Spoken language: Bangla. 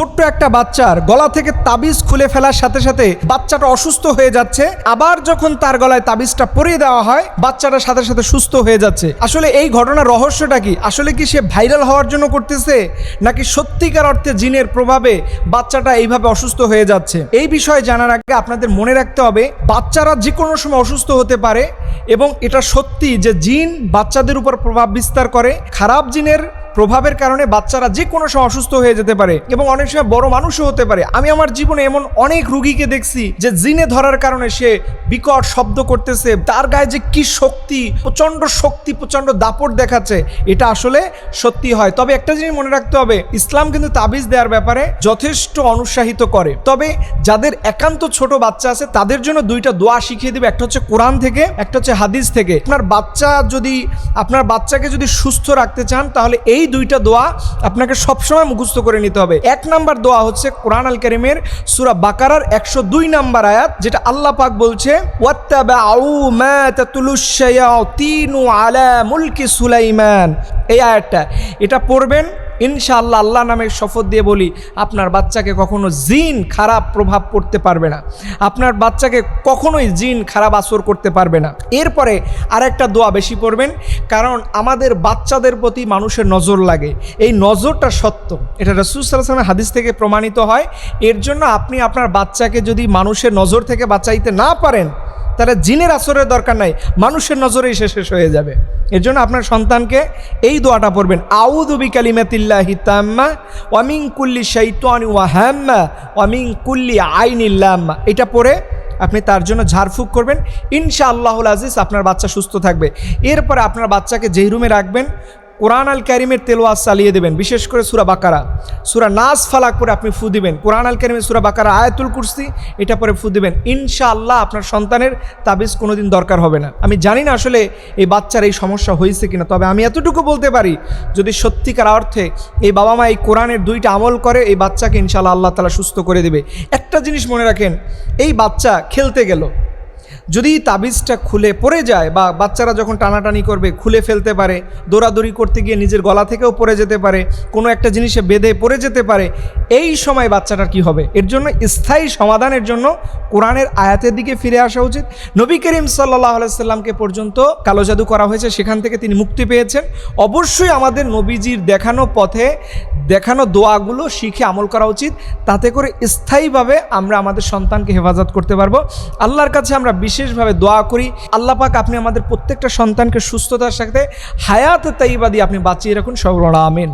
ছোট্ট একটা বাচ্চার গলা থেকে তাবিজ খুলে ফেলার সাথে সাথে বাচ্চাটা অসুস্থ হয়ে যাচ্ছে। আবার যখন তার গলায় তাবিজটা পরিয়ে দেওয়া হয়, বাচ্চাটা সাথে সাথে সুস্থ হয়ে যাচ্ছে। আসলে এই ঘটনার রহস্যটা কি? আসলে কি সে ভাইরাল হওয়ার জন্য করতেছে? নাকি সত্যিকার অর্থে জিনের প্রভাবে বাচ্চাটা এইভাবে অসুস্থ হয়ে যাচ্ছে? এই বিষয়ে জানার আগে আপনাদের মনে রাখতে হবে, বাচ্চারা যে কোনো সময় অসুস্থ হতে পারে এবং এটা সত্যি যে জিন বাচ্চাদের উপর প্রভাব বিস্তার করে। খারাপ জিনের প্রভাবের কারণে বাচ্চারা যে কোনো সময় অসুস্থ হয়ে যেতে পারে এবং অনেক সময় বড় মানুষও হতে পারে। আমি আমার জীবনে এমন অনেক রুগীকে দেখছি যে জিনে ধরার কারণে সে বিকট শব্দ করতেছে, তার গায়ে যে কি শক্তি, প্রচণ্ড শক্তি, প্রচণ্ড দাপট দেখাচ্ছে, এটা আসলে সত্যি হয়। তবে একটা জিনিস মনে রাখতে হবে, ইসলাম কিন্তু তাবিজ দেওয়ার ব্যাপারে যথেষ্ট অনুৎসাহিত করে। তবে যাদের একান্ত ছোট বাচ্চা আছে, তাদের জন্য দুইটা দোয়া শিখিয়ে দেবে, একটা হচ্ছে কোরআন থেকে, একটা হচ্ছে হাদিস থেকে। আপনার বাচ্চা যদি, আপনার বাচ্চাকে যদি সুস্থ রাখতে চান, তাহলে এই দুইটা দোয়া আপনাকে সবসময় মুখস্থ করে নিতে হবে। এক নাম্বার দোয়া হচ্ছে কোরআন আল করিমের সুরা বাকারার একশো দুই নাম্বার আয়াত, যেটা আল্লাহ পাক বলছে আলা সুলাইমান। এই আয়াতটা, এটা পড়বেন, ইনশাআল্লাহ আল্লাহ নামের শপথ দিয়ে বলি, আপনার বাচ্চাকে কখনো জিন খারাপ প্রভাব পড়তে পারবে না। আপনার বাচ্চাকে কখনোই জিন খারাপ আসর করতে পারবে না। এরপরে আরেকটা দোয়া বেশি পড়বেন, কারণ আমাদের বাচ্চাদের প্রতি মানুষের নজর লাগে। এই নজরটা সত্য। এটা রসুল সাল্লামের হাদিস থেকে প্রমাণিত হয়। এর জন্য আপনি আপনার বাচ্চাকে যদি মানুষের নজর থেকে বাঁচাইতে না পারেন, তাহলে জিনের আসরের দরকার নাই। মানুষের নজরেই সে শেষ হয়ে যাবে। এর জন্য আপনার সন্তানকে এই দোয়াটা পড়বেন আউদুবি কালিমাতিল্লাহি তাম্মা ওয়ামিং কুল্লি শাইতানি ওয়াহাম্মা ওয়ামিং কুল্লি আইন আইনিল্লাম্মা এটা পড়ে আপনি তার জন্য ঝাড়ফুঁক করবেন। ইনশা আল্লাহুল আজিজ আপনার বাচ্চা সুস্থ থাকবে। এরপরে আপনার বাচ্চাকে যেই রুমে রাখবেন কোরআন আল কারিমের তেলোয়াজ চালিয়ে দেবেন, বিশেষ করে সুরা বাকারা। সুরা নাজ ফালাক করে আপনি ফু দিবেন। কোরআন আল কারিমের সুরা বাকারা, আয়াতুল কুরসি, এটা পরে ফু দিবেন। ইনশাআল্লাহ আপনার সন্তানের তাবিজ কোনোদিন দরকার হবে না। আমি জানি না আসলে এই বাচ্চার এই সমস্যা হয়েছে কিনা, তবে আমি এতটুকু বলতে পারি, যদি সত্যিকার অর্থে এই বাবা মা এই কোরআনের দুইটা আমল করে, এই বাচ্চাকে ইনশাআল্লাহ আল্লাহ তালা সুস্থ করে দেবে। একটা জিনিস মনে রাখেন, এই বাচ্চা খেলতে গেল যদি তাবিজটা খুলে পড়ে যায় বা বাচ্চারা যখন টানাটানি করবে, খুলে ফেলতে পারে, দৌড়াদৌড়ি করতে গিয়ে নিজের গলা থেকেও পড়ে যেতে পারে, কোনো একটা জিনিসে বেঁধে পড়ে যেতে পারে, এই সময় বাচ্চাটার কি হবে? এর জন্য স্থায়ী সমাধানের জন্য কোরআনের আয়াতের দিকে ফিরে আসা উচিত। নবী করিম সাল্লাহ আলাইসাল্লামকে পর্যন্ত কালো জাদু করা হয়েছে, সেখান থেকে তিনি মুক্তি পেয়েছেন। অবশ্যই আমাদের নবীজির দেখানো পথে, দেখানো দোয়াগুলো শিখে আমল করা উচিত। তাতে করে স্থায়ীভাবে আমরা আমাদের সন্তানকে হেফাজত করতে পারব। আল্লাহর কাছে আমরা বিশেষভাবে দোয়া করি। আল্লাহ পাক আপনি আমাদের প্রত্যেকটা সন্তানকে সুস্থতার সাথে হায়াত তাইবাদি আপনি বাঁচিয়ে রাখুন। সব আমিন।